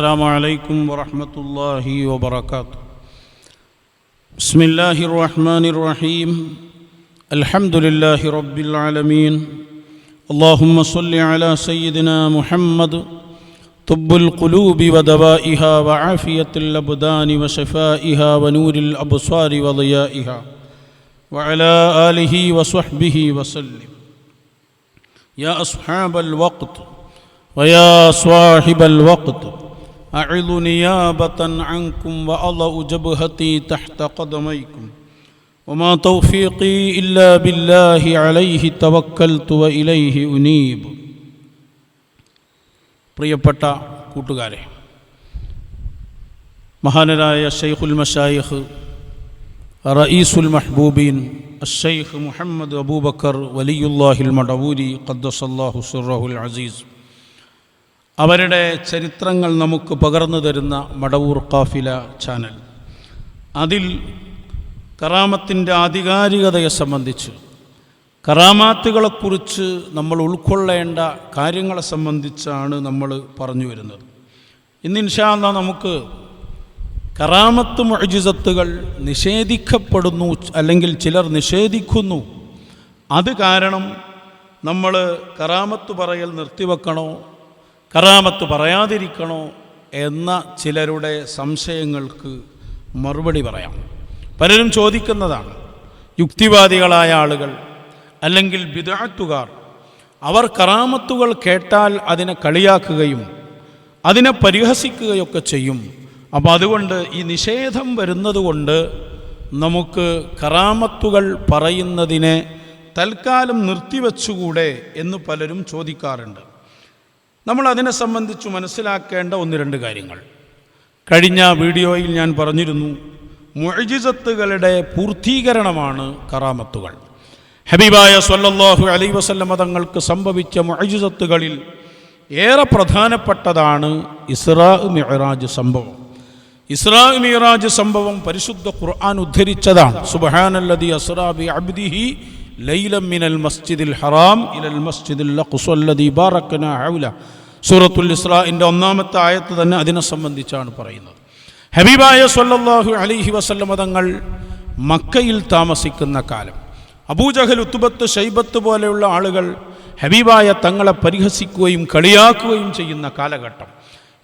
السلام عليكم ورحمة الله وبركاته. بسم الله الرحمن الرحيم. الحمد لله رب العالمين. اللهم صل على سيدنا محمد. طب القلوب ودوائها وعافية الأبدان وشفائها ونور الأبصار وضيائها. وعلى آله وصحبه وسلم. يا أصحاب الوقت ويا صاحب الوقت. أعظ نيابة عنكم وأضع جبهتي تحت قدميكم وما توفيقي إلا بالله عليه توكلت وإليه أنيب പ്രിയപ്പെട്ട കൂട്ടുകാരെ മഹാനരായ ഷെയ്ഖുൽ മഷായിഖ് റയീസുൽ മഹ്ബൂബീൻ അഷെയ്ഖ് മുഹമ്മദ് അബൂബക്കർ വലിയുല്ലാഹിൽ മടവൂരി ഖദ്ദസല്ലാഹു സുറഹുൽ അസീസ് അവരുടെ ചരിത്രങ്ങൾ നമുക്ക് പകർന്നു തരുന്ന മടവൂർ കാഫില ചാനൽ. അതിൽ കറാമത്തിന്റെ ആധികാരികതയെ സംബന്ധിച്ച് കറാമാത്തുകളെക്കുറിച്ച് നമ്മൾ ഉൾക്കൊള്ളേണ്ട കാര്യങ്ങളെ സംബന്ധിച്ചാണ് നമ്മൾ പറഞ്ഞു വരുന്നത്. ഇന്ന് ഇൻഷാല്ല നമുക്ക് കറാമത്ത് മൊഴിജിസത്തുകൾ നിഷേധിക്കപ്പെടുന്നു അല്ലെങ്കിൽ ചിലർ നിഷേധിക്കുന്നു. അത് കാരണം നമ്മൾ കറാമത്ത് പറയൽ നിർത്തിവെക്കണോ? കറാമത്ത് പറയാതിരിക്കണോ എന്ന ചിലരുടെ സംശയങ്ങൾക്ക് മറുപടി പറയാം. പലരും ചോദിക്കുന്നതാണ് യുക്തിവാദികളായ ആളുകൾ അല്ലെങ്കിൽ വിദാത്തുകാർ അവർ കറാമത്തുകൾ കേട്ടാൽ അതിനെ കളിയാക്കുകയും അതിനെ പരിഹസിക്കുകയൊക്കെ ചെയ്യും. അപ്പോൾ അതുകൊണ്ട് ഈ നിഷേധം വരുന്നതുകൊണ്ട് നമുക്ക് കറാമത്തുകൾ പറയുന്നതിനെ തൽക്കാലം നിർത്തിവെച്ചുകൂടെ എന്ന് പലരും ചോദിക്കാറുണ്ട്. നമ്മൾ അതിനെ സംബന്ധിച്ച് മനസ്സിലാക്കേണ്ട ഒന്ന് രണ്ട് കാര്യങ്ങൾ. കഴിഞ്ഞ വീഡിയോയിൽ ഞാൻ പറഞ്ഞിരുന്നു മൊഴിജിസത്തുകളുടെ പൂർത്തീകരണമാണ് കറാമത്തുകൾ. ഹബീബായ സല്ലല്ലാഹു അലൈ വസല്ലമ തങ്ങൾക്ക് സംഭവിച്ച മൊഴിജിസത്തുകളിൽ ഏറെ പ്രധാനപ്പെട്ടതാണ് ഇസ്രാ മിഹറാജ് സംഭവം. ഇസ്രാ മിഹറാജ് സംഭവം പരിശുദ്ധ ഖുർആൻ ഉദ്ധരിച്ചതാണ്. സുബ്ഹാനല്ലദി അസ്രാബി അബ്ദിഹി ലൈലം മിനൽ മസ്ജിദിൽ ഹറാം ഇലൽ മസ്ജിദിൽ അഖ്സല്ലദി ബാറക്കന ഹൗല. സൂറത്തുൽ ഇസ്രാഇന്റെ ഒന്നാമത്തെ ആയത്ത് തന്നെ അതിനെ സംബന്ധിച്ചാണ് പറയുന്നത്. ഹബീബായ സല്ലല്ലാഹു അലൈഹി വസല്ലമ തങ്ങൾ മക്കയിൽ താമസിക്കുന്ന കാലം. അബൂജഹൽ ഉത്തുബത്ത് ഷൈബത്ത് പോലെയുള്ള ആളുകൾ ഹബീബായ തങ്ങളെ പരിഹസിക്കുകയും കളിയാക്കുകയും ചെയ്യുന്ന കാലഘട്ടം.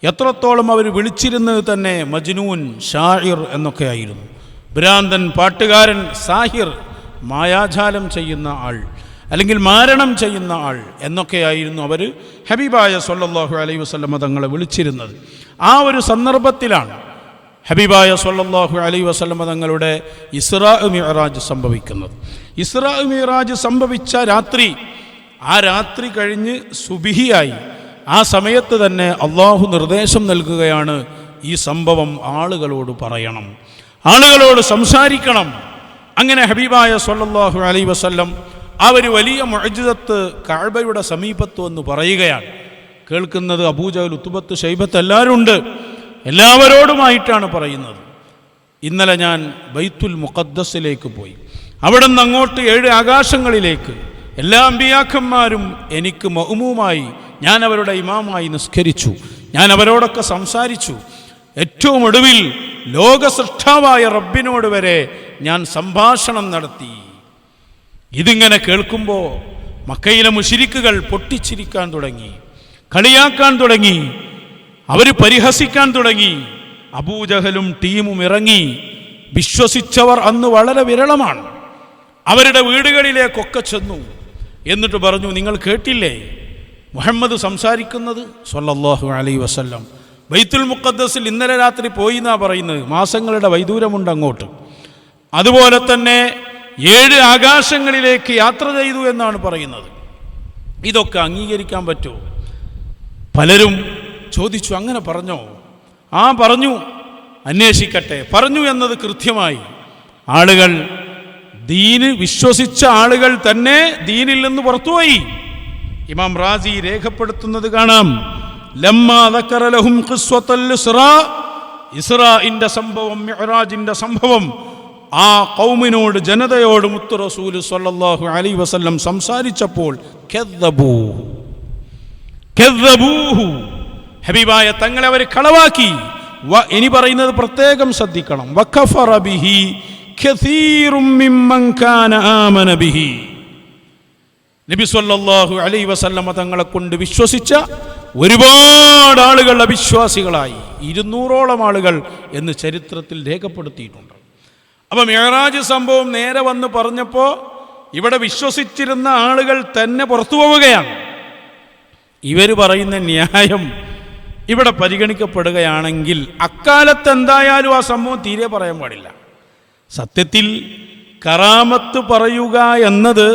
എത്രത്തോളം അവർ വിളിച്ചിരുന്നത് തന്നെ മജ്നൂൻ ഷാഹിർ എന്നൊക്കെയായിരുന്നു. ഭ്രാന്തൻ പാട്ടുകാരൻ സാഹിർ മായാജാലം ചെയ്യുന്ന ആൾ അല്ലെങ്കിൽ മാരണം ചെയ്യുന്ന ആൾ എന്നൊക്കെയായിരുന്നു അവർ ഹബീബായ സൊല്ലാഹു അലൈഹി വസ്ലമ തങ്ങളെ വിളിച്ചിരുന്നത്. ആ ഒരു സന്ദർഭത്തിലാണ് ഹബീബായ സൊല്ലാഹു അലൈഹി വസ്ലമ തങ്ങളുടെ ഇസ്രാ മിറാജ് സംഭവിക്കുന്നത്. ഇസ്രാ മിറാജ് സംഭവിച്ച രാത്രി ആ രാത്രി കഴിഞ്ഞ് സുബിഹിയായി. ആ സമയത്ത് തന്നെ അള്ളാഹു നിർദ്ദേശം നൽകുകയാണ് ഈ സംഭവം ആളുകളോട് പറയണം. ആളുകളോട് സംസാരിക്കണം. അങ്ങനെ ഹബീബായ സല്ലാഹു അലൈ വസ്ല്ലം ആ ഒരു വലിയ മൊഴിജിതത്ത് കാഴ്ബയുടെ സമീപത്ത് വന്ന് പറയുകയാണ്. കേൾക്കുന്നത് അബൂജഹൽ ഉത്തുബത്ത് ഷൈബത്ത് എല്ലാവരും ഉണ്ട്. എല്ലാവരോടുമായിട്ടാണ് പറയുന്നത്. ഇന്നലെ ഞാൻ ബൈത്തുൽ മുഖദ്ദസിലേക്ക് പോയി. അവിടെ നിന്ന് അങ്ങോട്ട് ഏഴ് ആകാശങ്ങളിലേക്ക് എല്ലാ അമ്പിയാക്കന്മാരും എനിക്ക് മഹുമുമായി ഞാൻ അവരുടെ ഇമാമായി നിസ്കരിച്ചു. ഞാൻ അവരോടൊക്കെ സംസാരിച്ചു. ഏറ്റവും ഒടുവിൽ ലോകസൃഷ്ടാവായ റബ്ബിനോട് വരെ ഞാൻ സംഭാഷണം നടത്തി. ഇതിങ്ങനെ കേൾക്കുമ്പോൾ മക്കയിലെ മുഷിരിക്കുകൾ പൊട്ടിച്ചിരിക്കാൻ തുടങ്ങി. കളിയാക്കാൻ തുടങ്ങി. അവർ പരിഹസിക്കാൻ തുടങ്ങി. അബൂജഹലും ടീമും ഇറങ്ങി. വിശ്വസിച്ചവർ അന്ന് വളരെ വിരളമാണ്. അവരുടെ വീടുകളിലേക്കൊക്കെ ചെന്നു. എന്നിട്ട് പറഞ്ഞു നിങ്ങൾ കേട്ടില്ലേ? മുഹമ്മദ് സംസാരിക്കുന്നത്? സൊല്ലാഹു അലൈ വസല്ലം. ബൈത്തുൽ മുഖദ്ദസിൽ ഇന്നലെ രാത്രി പോയി എന്നാ പറയുന്നത്? മാസങ്ങളുടെ വൈദൂരമുണ്ട് അങ്ങോട്ട്. അതുപോലെ തന്നെ ഏഴ് ആകാശങ്ങളിലേക്ക് യാത്ര ചെയ്തു എന്നാണ് പറയുന്നത്. ഇതൊക്കെ അംഗീകരിക്കാൻ പറ്റുമോ പലരും ചോദിച്ചു അങ്ങനെ പറഞ്ഞോ? ആ പറഞ്ഞു. അന്വേഷിക്കട്ടെ. പറഞ്ഞു എന്നത് കൃത്യമായി. ആളുകൾ ദീന് വിശ്വസിച്ച ആളുകൾ തന്നെ ദീനിൽ നിന്ന് പുറത്തുപോയി. ഇമാം റാസി രേഖപ്പെടുത്തുന്നത് കാണാം. ലഹും ഇസ്രാഇന്റെ സംഭവം മിഹ്റാജിന്റെ സംഭവം ആ കൗമിനോട് ജനതയോട് മുത്തു റസൂൽ അലി വസല്ലം സംസാരിച്ചപ്പോൾ ഹബീബായ തങ്ങളെ അവർ കളവാക്കി. ഇനി പറയുന്നത് പ്രത്യേകം ശ്രദ്ധിക്കണം. നബി സല്ലാഹു അലൈ വസല്ലമ തങ്ങളെ കൊണ്ട് വിശ്വസിച്ച ഒരുപാട് ആളുകൾ അവിശ്വാസികളായി. ഇരുന്നൂറോളം ആളുകൾ എന്ന് ചരിത്രത്തിൽ രേഖപ്പെടുത്തിയിട്ടുണ്ട്. അപ്പം മേറാജ് സംഭവം നേരെ വന്ന് പറഞ്ഞപ്പോൾ ഇവിടെ വിശ്വസിച്ചിരുന്ന ആളുകൾ തന്നെ പുറത്തു പോവുകയാണ്. ഇവർ പറയുന്ന ന്യായം ഇവിടെ പരിഗണിക്കപ്പെടുകയാണെങ്കിൽ അക്കാലത്ത് എന്തായാലും ആ സംഭവം തീരെ പറയാൻ പാടില്ല. സത്യത്തിൽ കറാമത്ത് പറയുക എന്നത്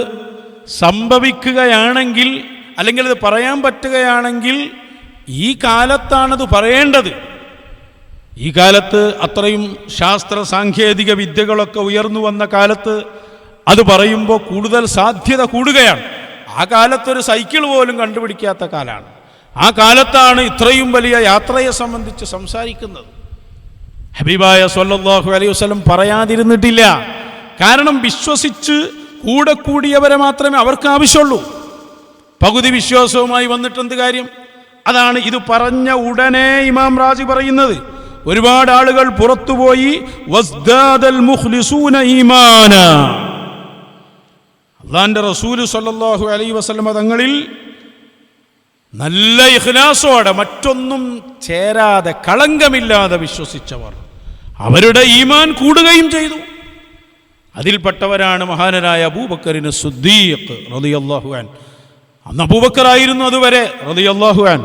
സംഭവിക്കുകയാണെങ്കിൽ അല്ലെങ്കിൽ അത് പറയാൻ പറ്റുകയാണെങ്കിൽ ഈ കാലത്താണത് പറയേണ്ടത്. ഈ കാലത്ത് അത്രയും ശാസ്ത്ര സാങ്കേതിക വിദ്യകളൊക്കെ ഉയർന്നു വന്ന കാലത്ത് അത് പറയുമ്പോൾ കൂടുതൽ സാധ്യത കൂടുകയാണ്. ആ കാലത്തൊരു സൈക്കിൾ പോലും കണ്ടുപിടിക്കാത്ത കാലമാണ് ആ കാലത്താണ് ഇത്രയും വലിയ യാത്രയെ സംബന്ധിച്ച് സംസാരിക്കുന്നത്. ഹബീബായ സല്ലല്ലാഹു അലൈഹി വസ്ലം പറയാതിരുന്നിട്ടില്ല. കാരണം വിശ്വസിച്ച് കൂടെ കൂടിയവരെ മാത്രമേ അവർക്ക് ആവശ്യമുള്ളൂ. പകുതി വിശ്വാസവുമായി വന്നിട്ടെന്ത് കാര്യം? അതാണ് ഇത് പറഞ്ഞ ഉടനെ ഇമാം റാജി പറയുന്നത്. ഒരുപാട് ആളുകൾ പുറത്തുപോയി അള്ളാന്റെ റസൂൽ സല്ലാഹു അലൈ വസല്ലമ തങ്ങളിൽ നല്ല ഇഖ്ലാസോടെ മറ്റൊന്നും ചേരാതെ കളങ്കമില്ലാതെ വിശ്വസിച്ചവർ. അവരുടെ ഈമാൻ കൂടുകയും ചെയ്തു. അതിൽപ്പെട്ടവരാണ് മഹാനരായ അബൂബക്കറിന് സുദ്ദീഖ് റളിയല്ലാഹു അൻ അന്ന് അബൂബക്കറായിരുന്നു അതുവരെ റളിയല്ലാഹു അൻ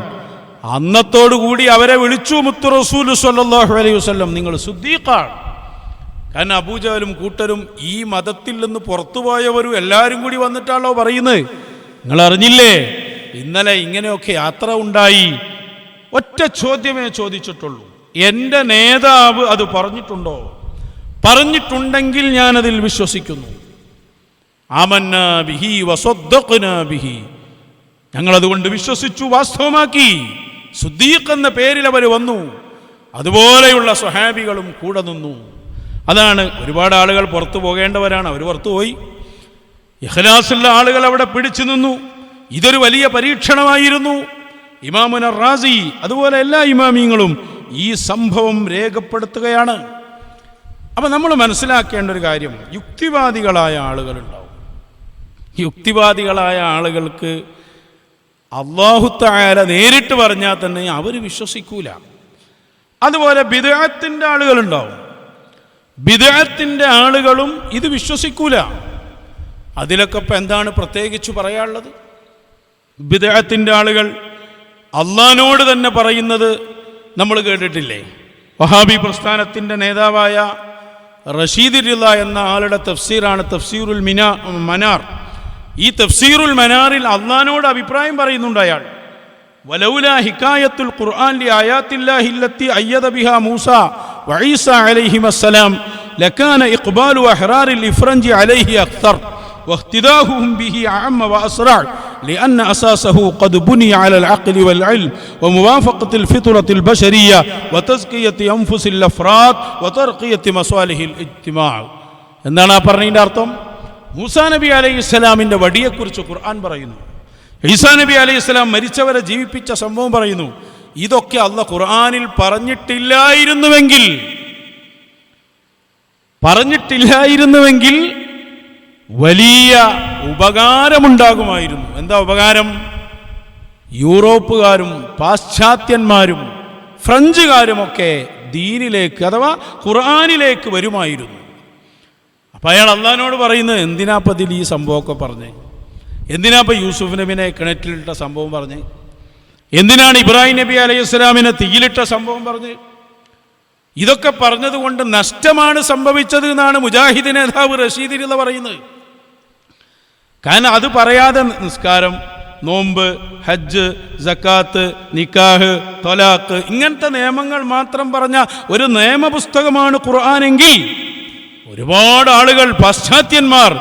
അന്നത്തോടുകൂടി അവരെ വിളിച്ചു മുത്തു റസൂൽ സല്ലാഹു അലൈഹി വസല്ലം. നിങ്ങൾ സുദ്ദീഖാണ്. കാരണം അബൂജാലും കൂട്ടരും ഈ മതത്തിൽ നിന്ന് പുറത്തുപോയവരും എല്ലാവരും കൂടി വന്നിട്ടാണല്ലോ പറയുന്നത്. നിങ്ങൾ അറിഞ്ഞില്ലേ? ഇന്നലെ ഇങ്ങനെയൊക്കെ യാത്ര ഉണ്ടായി. ഒറ്റ ചോദ്യമേ ചോദിച്ചിട്ടുള്ളൂ. എന്റെ നേതാവ് അത് പറഞ്ഞിട്ടുണ്ടോ? പറഞ്ഞിട്ടുണ്ടെങ്കിൽ ഞാനതിൽ വിശ്വസിക്കുന്നു. ആമന്ന ബിഹി വസദ്ദഖ്ന ബിഹി. വിശ്വസിച്ചു വാസ്തവമാക്കി. സുദ്ദീഖ് എന്ന പേരിൽ അവർ വന്നു. അതുപോലെയുള്ള സ്വഹാബികളും കൂടെ നിന്നു. അതാണ് ഒരുപാട് ആളുകൾ പുറത്തു പോകേണ്ടവരാണ്. അവർ പുറത്തു പോയി. ഇഖ്ലാസുള്ള ആളുകൾ അവിടെ പിടിച്ചു നിന്നു. ഇതൊരു വലിയ പരീക്ഷണമായിരുന്നു. ഇമാമുന റാസി അതുപോലെ എല്ലാ ഇമാമിയങ്ങളും ഈ സംഭവം രേഖപ്പെടുത്തുകയാണ്. അപ്പം നമ്മൾ മനസ്സിലാക്കേണ്ട ഒരു കാര്യം യുക്തിവാദികളായ ആളുകളുണ്ടാവും യുക്തിവാദികളായ ആളുകൾക്ക് അള്ളാഹുത്തായാല നേരിട്ട് പറഞ്ഞാൽ തന്നെ അവർ വിശ്വസിക്കൂല. അതുപോലെ ബിദഅത്തിന്റെ ആളുകളുണ്ടാവും. ബിദഅത്തിന്റെ ആളുകളും ഇത് വിശ്വസിക്കൂല. അതിലൊക്കെ ഇപ്പം എന്താണ് പ്രത്യേകിച്ച് പറയാനുള്ളത്? ബിദഅത്തിന്റെ ആളുകൾ അള്ളഹാനോട് തന്നെ പറയുന്നത് നമ്മൾ കേട്ടിട്ടില്ലേ? വഹാബി പ്രസ്ഥാനത്തിന്റെ നേതാവായ റഷീദിരില്ല എന്ന ആളുടെ തഫ്സീറാണ് തഫ്സീറുൽ മിന മനാർ. ഈ തഫ്സീറുൽ മനാറിൽ അള്ളഹാനോട് അഭിപ്രായം പറയുന്നുണ്ട് അയാൾ വലൗല ഹിക്കായത്തുൽ ഖുർആൻ ലി ആയാത്തില്ലാഹി അല്ലത്തി അയ്യദ ബിഹാ മൂസ വഈസ അലൈഹിമ അസ്സലാം ലകാന ഇഖ്ബാലു അഹ്റാറിൽ ഇഫ്രഞ്ചി അലൈഹി അക്തർ واهتداؤهم به أعم وأسرع لأن أساسه قد بني على العقل والعلم وموافقة الفطرة البشرية وتزكية أنفس الأفراد وترقية مصالح الاجتماع എന്താണ് ആ പറഞ്ഞതിൻ്റെ അർത്ഥം മൂസാ നബി അലൈഹി ഇസ്ലാമിന്റെ വടിയെക്കുറിച്ച് ഖുർആൻ പറയുന്നു. ഈസാ നബി അലൈഹി ഇസ്ലാം മരിച്ചവരെ ജീവിപ്പിച്ച സംഭവം പറയുന്നു. ഇതൊക്കെ അല്ല ഖുർആാനിൽ പറഞ്ഞിട്ടില്ലായിരുന്നുവെങ്കിൽ പറഞ്ഞിട്ടില്ലായിരുന്നുവെങ്കിൽ വലിയ ഉപകാരമുണ്ടാകുമായിരുന്നു. എന്താ ഉപകാരം? യൂറോപ്പുകാരും പാശ്ചാത്യന്മാരും ഫ്രഞ്ചുകാരുമൊക്കെ ദീനിലേക്ക് അഥവാ ഖുർആാനിലേക്ക് വരുമായിരുന്നു. അപ്പം അയാൾ അള്ളഹാനോട് പറയുന്നത് എന്തിനാപ്പം ഇതിൽ ഈ സംഭവമൊക്കെ പറഞ്ഞേ? എന്തിനാപ്പം യൂസുഫ് നബിനെ കിണറ്റിലിട്ട സംഭവം പറഞ്ഞേ? എന്തിനാണ് ഇബ്രാഹിം നബി അലൈഹി സ്വലാമിനെ തീയിലിട്ട സംഭവം പറഞ്ഞ്? ഇതൊക്കെ പറഞ്ഞതുകൊണ്ട് നഷ്ടമാണ് സംഭവിച്ചത് എന്നാണ് മുജാഹിദ് നേതാവ് എന്ന് പറയുന്നത്. കാരണം അത് പറയാതെ നിസ്കാരം നോമ്പ് ഹജ്ജ് ജക്കാത്ത് നിക്കാഹ് തൊലാക്ക് ഇങ്ങനത്തെ നിയമങ്ങൾ മാത്രം പറഞ്ഞ ഒരു നിയമപുസ്തകമാണ് ഖുർആാനെങ്കിൽ ഒരുപാട് ആളുകൾ പാശ്ചാത്യന്മാർ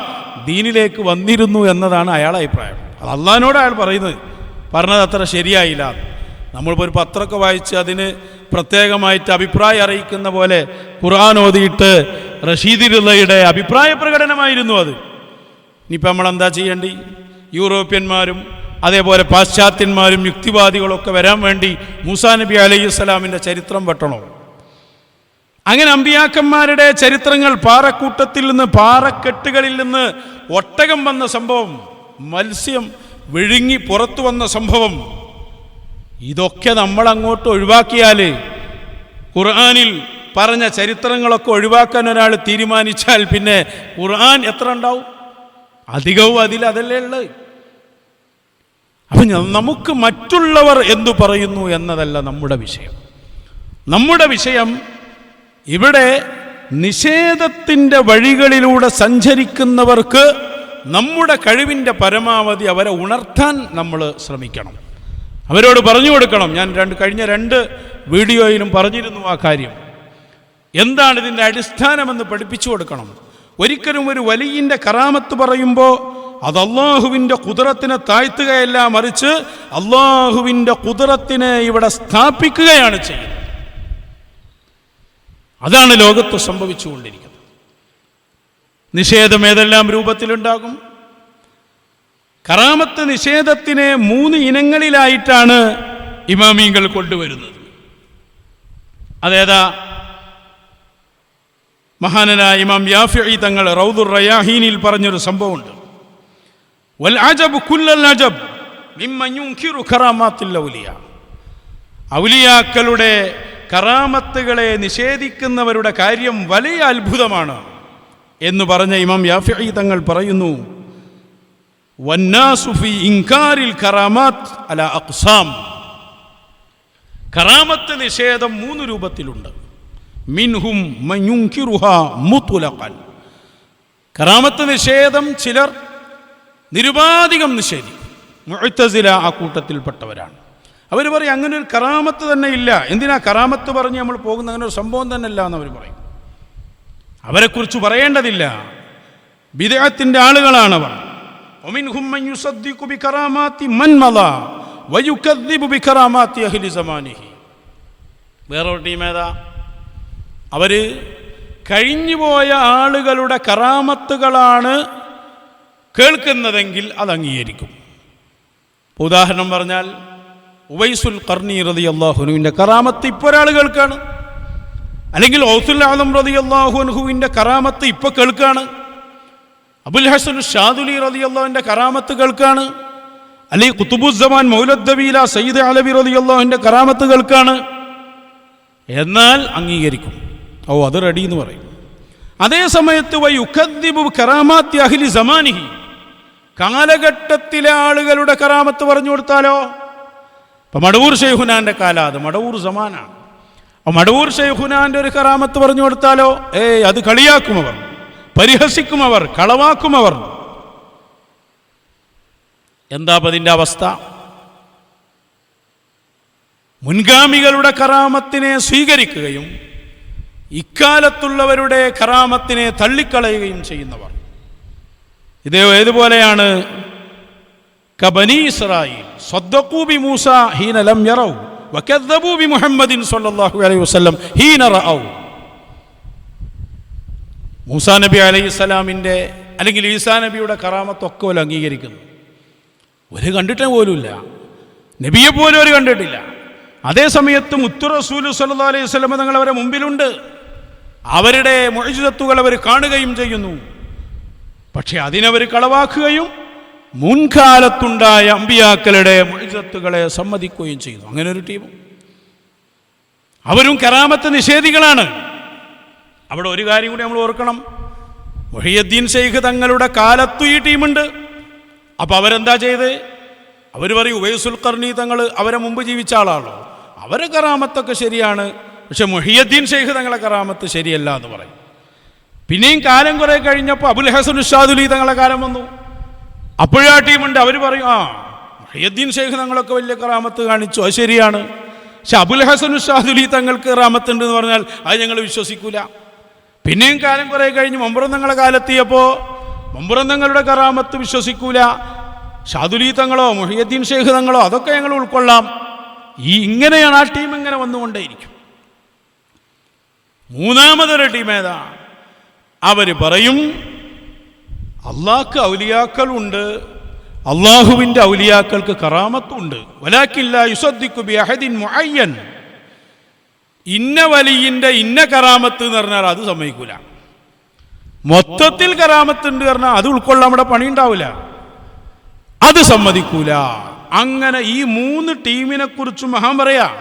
ദീനിലേക്ക് വന്നിരുന്നു എന്നതാണ് അയാളെ അഭിപ്രായം. അത് അള്ളഹാനോട് അയാൾ പറയുന്നത്. പറഞ്ഞത് അത്ര ശരിയായില്ല. നമ്മളിപ്പോൾ ഒരു പത്രമൊക്കെ വായിച്ച് അതിന് പ്രത്യേകമായിട്ട് അഭിപ്രായം അറിയിക്കുന്ന പോലെ ഖുർആൻ ഓതിയിട്ട് റഷീദിലുള്ളയുടെ അഭിപ്രായ പ്രകടനമായിരുന്നു അത്. ഇനിയിപ്പോൾ നമ്മൾ എന്താ ചെയ്യേണ്ടി? യൂറോപ്യന്മാരും അതേപോലെ പാശ്ചാത്യന്മാരും യുക്തിവാദികളൊക്കെ വരാൻ വേണ്ടി മൂസാ നബി അലൈഹി സ്വലാമിന്റെ ചരിത്രം വെട്ടണോ? അങ്ങനെ അമ്പിയാക്കന്മാരുടെ ചരിത്രങ്ങൾ പാറക്കൂട്ടത്തിൽ നിന്ന് പാറക്കെട്ടുകളിൽ നിന്ന് ഒട്ടകം വന്ന സംഭവം മത്സ്യം വിഴുങ്ങി പുറത്തു വന്ന സംഭവം ഇതൊക്കെ നമ്മൾ അങ്ങോട്ട് ഒഴിവാക്കിയാൽ ഖുർആാനിൽ പറഞ്ഞ ചരിത്രങ്ങളൊക്കെ ഒഴിവാക്കാൻ ഒരാൾ തീരുമാനിച്ചാൽ പിന്നെ ഖുർആൻ എത്ര ഉണ്ടാവും? അധികവും അതിൽ അതല്ലേ ഉള്ളത്. അപ്പം നമുക്ക് മറ്റുള്ളവർ എന്തു പറയുന്നു എന്നതല്ല നമ്മുടെ വിഷയം. നമ്മുടെ വിഷയം ഇവിടെ നിഷേധത്തിന്റെ വഴികളിലൂടെ സഞ്ചരിക്കുന്നവർക്ക് നമ്മുടെ കഴിവിന്റെ പരമാവധി അവരെ ഉണർത്താൻ നമ്മൾ ശ്രമിക്കണം. അവരോട് പറഞ്ഞു കൊടുക്കണം. ഞാൻ രണ്ട് കഴിഞ്ഞ രണ്ട് വീഡിയോയിലും പറഞ്ഞിരുന്നു ആ കാര്യം. എന്താണ് ഇതിന്റെ അടിസ്ഥാനമെന്ന് പഠിപ്പിച്ചു കൊടുക്കണം. ഒരിക്കലും ഒരു വലിയന്റെ കറാമത്ത് പറയുമ്പോൾ അത് അള്ളാഹുവിന്റെ കുതിരത്തിനെ താഴ്ത്തുകയല്ല മറിച്ച് അള്ളാഹുവിന്റെ കുതിരത്തിനെ ഇവിടെ സ്ഥാപിക്കുകയാണ് ചെയ്യുന്നത്. അതാണ് ലോകത്ത് സംഭവിച്ചുകൊണ്ടിരിക്കുന്നത്. നിഷേധം ഏതെല്ലാം രൂപത്തിലുണ്ടാകും? കറാമത്ത് നിഷേധത്തിനെ മൂന്ന് ഇനങ്ങളിലായിട്ടാണ് ഇമാമീങ്ങൾ കൊണ്ടുവരുന്നത്. അതേതാ? മഹാനനായ ഇമാം യാഫി തങ്ങൾ റൗദുർ റയാഹീനിൽ പറഞ്ഞൊരു സംഭവമുണ്ട്. വൽ അജബ് കുല്ലൽ അജബ് ഔലിയാക്കളുടെ കറാമത്തുകളെ നിഷേധിക്കുന്നവരുടെ കാര്യം വലിയ അത്ഭുതമാണ് എന്ന് പറഞ്ഞ ഇമാം യാഫി തങ്ങൾ പറയുന്നു വന്നാസു ഫി ഇൻകാരിൽ കറാമാത്ത് അല അക്സാം കറാമത്ത് നിഷേധം മൂന്ന് രൂപത്തിലുണ്ട്. മിൻഹും കറാമത്ത് നിഷേധം ചിലർ നിരുപാധികം നിഷേധിക്കും. മുഅ്തസില ആ കൂട്ടത്തിൽപ്പെട്ടവരാണ്. അവർ പറയും അങ്ങനെ ഒരു കറാമത്ത് തന്നെ ഇല്ല. എന്തിനാ കറാമത്ത് പറഞ്ഞ് നമ്മൾ പോകുന്ന അങ്ങനെ ഒരു സംഭവം തന്നെ ഇല്ല എന്നവർ പറയും. അവരെക്കുറിച്ച് പറയേണ്ടതില്ല. വിദേഹത്തിന്റെ ആളുകളാണവർ. വേറൊരു ടീം ഏതാ? അവർ കഴിഞ്ഞുപോയ ആളുകളുടെ കറാമത്തുകളാണ് കേൾക്കുന്നതെങ്കിൽ അത് അംഗീകരിക്കും. ഉദാഹരണം പറഞ്ഞാൽ ഉവൈസുൽ കർണി റതി അള്ളാഹുനുവിന്റെ കറാമത്ത് ഇപ്പോൾ ഒരാൾ കേൾക്കാണ് അല്ലെങ്കിൽ ഔസുൽ ആലം റതി അള്ളാഹുനുഹുവിന്റെ കറാമത്ത് ഇപ്പോൾ കേൾക്കാണ്. അബുൽ ഹസൻ ഷാദുലി റതി അള്ളാഹുവിന്റെ കറാമത്ത് കേൾക്കാണ്. അല്ലെങ്കിൽ കുത്തുബുസ്സമാൻ മൗലദ്ദബീല സയ്യിദ് അലബി റതി അള്ളാഹുവിന്റെ കറാമത്ത് കേൾക്കാണ്. എന്നാൽ അംഗീകരിക്കും. ഓ അത് റെഡി എന്ന് പറയും. അതേ സമയത്ത് വൈ ഉഖദ്ദിബു കറാമാത്തി അഹ്ലി സമാനിഹി. കാലഘട്ടത്തിലെ ആളുകളുടെ കറാമത്ത് പറഞ്ഞു കൊടുത്താലോ? ഇപ്പൊ മടവൂർ ഷെയ്ഖുനാന്റെ കാല അത് മടവൂർ സമാനാണ്. അപ്പൊ മടവൂർ ഷെയ്ഖുനാന്റെ ഒരു കറാമത്ത് പറഞ്ഞു കൊടുത്താലോ? ഏയ് അത് കളിയാക്കും അവർ. പരിഹസിക്കും അവർ കളവാക്കും അവർ. എന്താ അതിന്റെ അവസ്ഥ? മുൻഗാമികളുടെ കറാമത്തിനെ സ്വീകരിക്കുകയും ഇക്കാലത്തുള്ളവരുടെ കറാമത്തിനെ തള്ളിക്കളയുകയും ചെയ്യുന്നവർ. ഇത് ഏതുപോലെയാണ് കബനി ഇസ്രായി സ്വദ്ദക്കൂബി മൂസ ഹീന ലം യറൗ വകദ്ദബൂ ബി മുഹമ്മദിൻ സല്ലല്ലാഹു അലൈഹി വസല്ലം ഹീന റഔ മൂസാ നബി അലൈഹി സ്വലാമിന്റെ അല്ലെങ്കിൽ ഈസാ നബിയുടെ കറാമത്തൊക്കെ പോലെ അംഗീകരിക്കുന്നു. ഒരു കണ്ടിട്ടേ പോലുമില്ല. നബിയെ പോലും ഒരു കണ്ടിട്ടില്ല. അതേ സമയത്ത് മുത്തു റസൂലു സല്ലാ അലൈഹി സ്വലമ തങ്ങൾ അവരെ മുമ്പിലുണ്ട്. അവരുടെ മൊഴിജത്തുകൾ അവർ കാണുകയും ചെയ്യുന്നു. പക്ഷെ അതിനവർ കളവാക്കുകയും മുൻകാലത്തുണ്ടായ അമ്പിയാക്കളുടെ മൊഴിജത്തുകളെ സമ്മതിക്കുകയും ചെയ്തു. അങ്ങനെ ഒരു ടീം അവരും കറാമത്ത് നിഷേധികളാണ്. അവിടെ ഒരു കാര്യം കൂടി നമ്മൾ ഓർക്കണം. മൊഹിയദ്ദീൻ ഷെയ്ഖ് തങ്ങളുടെ കാലത്തു ഈ ടീമുണ്ട്. അപ്പോൾ അവരെന്താ ചെയ്ത്? അവർ പറയും ഉവൈസുൽ കർണി തങ്ങൾ അവരെ മുമ്പ് ജീവിച്ച ആളാണല്ലോ. അവരെ കറാമത്തൊക്കെ ശരിയാണ്. പക്ഷെ മൊഹിയദ്ദീൻ ഷെയ്ഖ് തങ്ങളെ കറാമത്ത് ശരിയല്ല എന്ന് പറയും. പിന്നെയും കാലം കുറേ കഴിഞ്ഞപ്പോൾ അബുൽ ഹസൻ ഉഷാദുലി തങ്ങളെ കാലം വന്നു. അപ്പോഴാ ടീമുണ്ട്. അവർ പറയും ആ മൊഹിയദ്ദീൻ ഷെയ്ഖ് തങ്ങളൊക്കെ വലിയ കറാമത്ത് കാണിച്ചു. അത് ശരിയാണ്. പക്ഷെ അബുൽ ഹസൻ ഉഷാദുലി തങ്ങൾക്ക് കറാമത്തുണ്ട് എന്ന് പറഞ്ഞാൽ അത് ഞങ്ങൾ വിശ്വസിക്കൂല. പിന്നെയും കാലം കുറെ കഴിഞ്ഞ് മമ്പുറം തങ്ങളെ കാലെത്തിയപ്പോൾ മമ്പുറം തങ്ങളുടെ കറാമത്ത് വിശ്വസിക്കൂല. ഷാദുലി തങ്ങളോ മൊഹിയദ്ദീൻ ഷെയ്ഖ് തങ്ങളോ അതൊക്കെ ഞങ്ങൾ ഉൾക്കൊള്ളാം. ഈ ഇങ്ങനെയാണ് ആ ടീം ഇങ്ങനെ വന്നുകൊണ്ടേയിരിക്കും. മൂന്നാമതൊരു ടീം ഏതാ? അവർ പറയും അള്ളാഹ്ക്ക് ഔലിയാക്കളുണ്ട്. അള്ളാഹുവിന്റെ ഔലിയാക്കൾക്ക് കറാമത്തുണ്ട്. വലാക്കില്ല യുസദ്ദിക്കുബി അഹദിൻ മുഅയ്യൻ. ഇന്ന വലിയിന്റെ ഇന്ന കറാമത്ത് എന്ന് പറഞ്ഞാൽ അത് സമ്മതിക്കൂല. മൊത്തത്തിൽ കറാമത്ത് ഉണ്ട് പറഞ്ഞാൽ അത് ഉൾക്കൊള്ളാൻ നമ്മുടെ പണി ഉണ്ടാവില്ല. അത് സമ്മതിക്കൂല. അങ്ങനെ ഈ മൂന്ന് ടീമിനെ കുറിച്ച് മഹാൻ പറയാ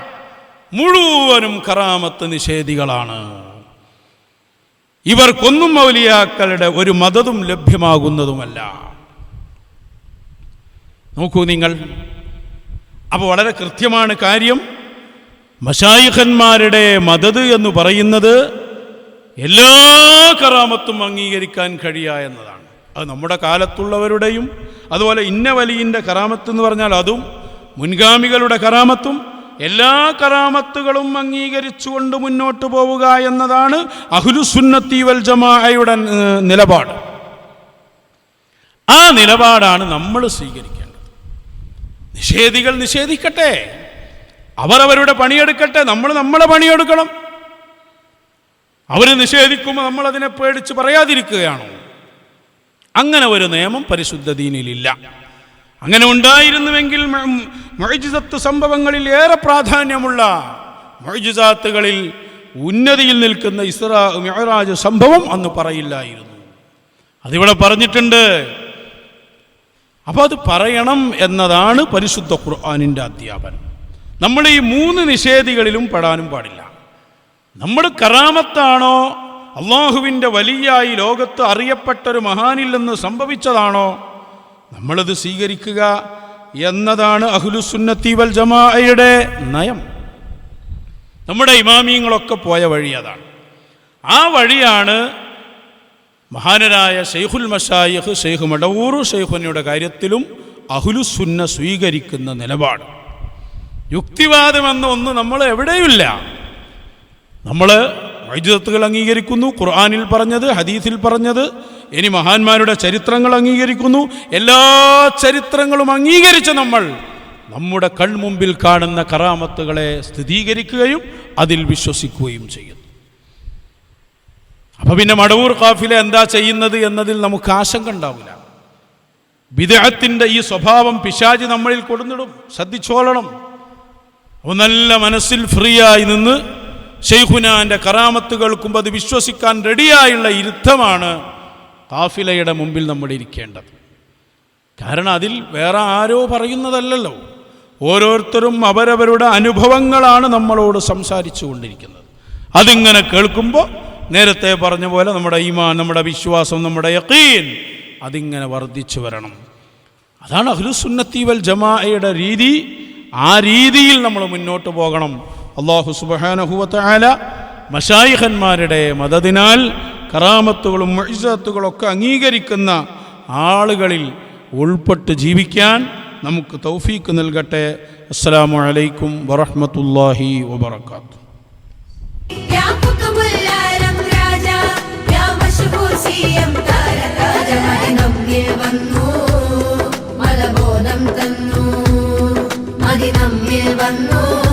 മുഴുവനും കറാമത്ത് നിഷേധികളാണ്. ഇവർക്കൊന്നും മൗലിയാക്കളുടെ ഒരു മതതും ലഭ്യമാകുന്നതുമല്ല. നോക്കൂ നിങ്ങൾ. അപ്പോൾ വളരെ കൃത്യമാണ് കാര്യം. മഷായിഖന്മാരുടെ മദത് എന്ന് പറയുന്നത് എല്ലാ കറാമത്തും അംഗീകരിക്കാൻ കഴിയുക എന്നതാണ്. അത് നമ്മുടെ കാലത്തുള്ളവരുടെയും അതുപോലെ ഇന്ന വലിയ കറാമത്ത് എന്ന് പറഞ്ഞാൽ അതും മുൻഗാമികളുടെ കറാമത്തും എല്ലാ കറാമത്തുകളും അംഗീകരിച്ചുകൊണ്ട് മുന്നോട്ട് പോവുക എന്നതാണ് അഹുലുസുന്നത്തി വൽ ജമാഅയുടെ നിലപാട്. ആ നിലപാടാണ് നമ്മൾ സ്വീകരിക്കേണ്ടത്. നിഷേധികൾ നിഷേധിക്കട്ടെ. അവർ അവരുടെ പണിയെടുക്കട്ടെ. നമ്മൾ നമ്മളെ പണിയെടുക്കണം. അവർ നിഷേധിക്കുമ്പോൾ നമ്മൾ അതിനെ പേടിച്ച് പറയാതിരിക്കുകയാണോ? അങ്ങനെ ഒരു നിയമം പരിശുദ്ധ ദീനിലില്ല. അങ്ങനെ ഉണ്ടായിരുന്നുവെങ്കിൽ മൊഴിജിസത്ത് സംഭവങ്ങളിൽ ഏറെ പ്രാധാന്യമുള്ള മൊഴിജിസാത്തുകളിൽ ഉന്നതിയിൽ നിൽക്കുന്ന ഇസ്രാ മെഹറാജ് സംഭവം അന്ന് പറയില്ലായിരുന്നു. അതിവിടെ പറഞ്ഞിട്ടുണ്ട് അപ്പോൾ അത് പറയണം എന്നതാണ് പരിശുദ്ധ ഖുർആാനിന്റെ അധ്യാപനം. നമ്മൾ ഈ മൂന്ന് നിഷേധികളിലും പെടാനും പാടില്ല. നമ്മൾ കറാമത്താണോ അള്ളാഹുവിന്റെ വലിയായി ലോകത്ത് അറിയപ്പെട്ടൊരു മഹാനിൽ നിന്ന് സംഭവിച്ചതാണോ നമ്മളത് സ്വീകരിക്കുക എന്നതാണ് അഹുലുസുന്നത്തി വൽ ജമാഅയുടെ നയം. നമ്മുടെ ഇമാമിയങ്ങളൊക്കെ പോയ വഴി അതാണ്. ആ വഴിയാണ് മഹാനരായ ഷെയ്ഖുൽ മഷായിഹ് ഷെയ്ഖ് മടവൂർ ഷെയ്ഖുനയുടെ കാര്യത്തിലും അഹുലുസുന്ന സ്വീകരിക്കുന്ന നിലപാട്. യുക്തിവാദമെന്ന ഒന്ന് നമ്മൾ എവിടെയുമില്ല നമ്മൾ വൈദ്യുതത്തുകൾ അംഗീകരിക്കുന്നു. ഖുർആാനിൽ പറഞ്ഞത് ഹദീസിൽ പറഞ്ഞത് ഇനി മഹാന്മാരുടെ ചരിത്രങ്ങൾ അംഗീകരിക്കുന്നു. എല്ലാ ചരിത്രങ്ങളും അംഗീകരിച്ച നമ്മൾ നമ്മുടെ കൺമുമ്പിൽ കാണുന്ന കറാമത്തുകളെ സ്ഥിരീകരിക്കുകയും അതിൽ വിശ്വസിക്കുകയും ചെയ്യുന്നു. അപ്പൊ പിന്നെ മടവൂർ കാഫില എന്താ ചെയ്യുന്നത് എന്നതിൽ നമുക്ക് ആശങ്ക ഉണ്ടാവില്ല. വിദേഹത്തിന്റെ ഈ സ്വഭാവം പിശാചി നമ്മളിൽ കൊടുന്നിടും. ശ്രദ്ധിച്ചോളണം. നല്ല മനസ്സിൽ ഫ്രീ ആയി നിന്ന് ഷെയ്ഖുനാന്റെ കറാമത്ത് കേൾക്കുമ്പോൾ അത് വിശ്വസിക്കാൻ റെഡിയായുള്ള ഇരുത്തമാണ് കാഫിലയുടെ മുമ്പിൽ നമ്മൾ ഇരിക്കേണ്ടത്. കാരണം അതിൽ വേറെ ആരോ പറയുന്നതല്ലല്ലോ. ഓരോരുത്തരും അവരവരുടെ അനുഭവങ്ങളാണ് നമ്മളോട് സംസാരിച്ചു കൊണ്ടിരിക്കുന്നത് അതിങ്ങനെ കേൾക്കുമ്പോൾ നേരത്തെ പറഞ്ഞ പോലെ നമ്മുടെ ഈമാൻ നമ്മുടെ വിശ്വാസം നമ്മുടെ യക്കീൻ അതിങ്ങനെ വർദ്ധിച്ചു വരണം. അതാണ് അഹ്ലുസുന്നത്തി വൽ ജമാഅയുടെ രീതി. ആ രീതിയിൽ നമ്മൾ മുന്നോട്ട് പോകണം. അള്ളാഹു സുബഹാനഹുവത്ത മഷായിഹന്മാരുടെ മഷായിഖന്മാരുടെ മതതിനാൽ കറാമത്തുകളും ഒക്കെ അംഗീകരിക്കുന്ന ആളുകളിൽ ഉൾപ്പെട്ട് ജീവിക്കാൻ നമുക്ക് തൗഫീക്ക് നൽകട്ടെ. അസ്സലാമു അലൈക്കും വറഹമത്തല്ലാഹി വബർക്കാത്തു വന്നു